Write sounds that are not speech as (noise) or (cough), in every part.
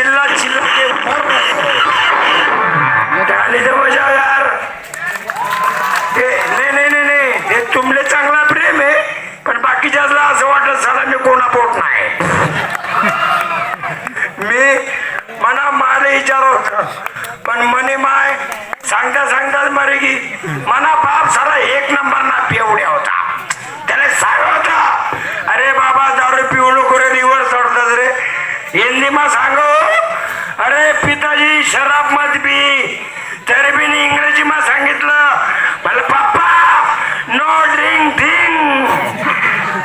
चिल्ला चिल्ला के भर रहे हैं डाली दो मजा यार ये नहीं नहीं नहीं ये तुम ले चंगला प्रेम आहे पण बाकीच्या असं वाटत साला मी कोना पोट है मैं मना मारे ही जा रहा होत. पर मने माय सांगता सांगताच मरेगी मना पाप सारा एक नंबर ना पिया पिवड्या होता. तेरे सांग होता अरे बाबा दारू पिऊ नको रे रिवर और रे. हिंदी मा सांग શરાબ માં भी બી ત્યારે બી ઇંગ્રેજીમાં सांगितलं मला पप्पा नो ड्रिंक ड्रिंक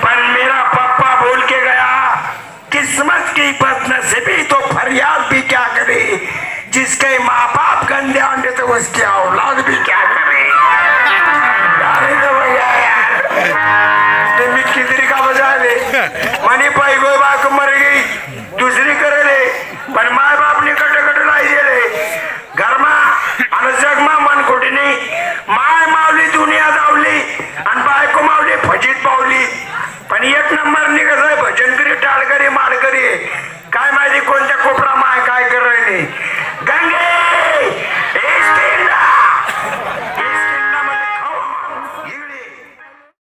पर मेरा पप्पा बोल के गया किस्मत की बदनसीबी तो फरियाद भी क्या करे? जिसके माँ बाप गंदे अंडे तो उसके औलाद भी क्या करे? तो (laughs) मनी पाई कोई बात मर गई दूसरी करे ले। पर माँ गमावले फजित पावली पण एक नंबर निघत आहे भजनकरी टाळकरी माडकरी काय माहिती कोणत्या कोपरा माय काय करायला गंगे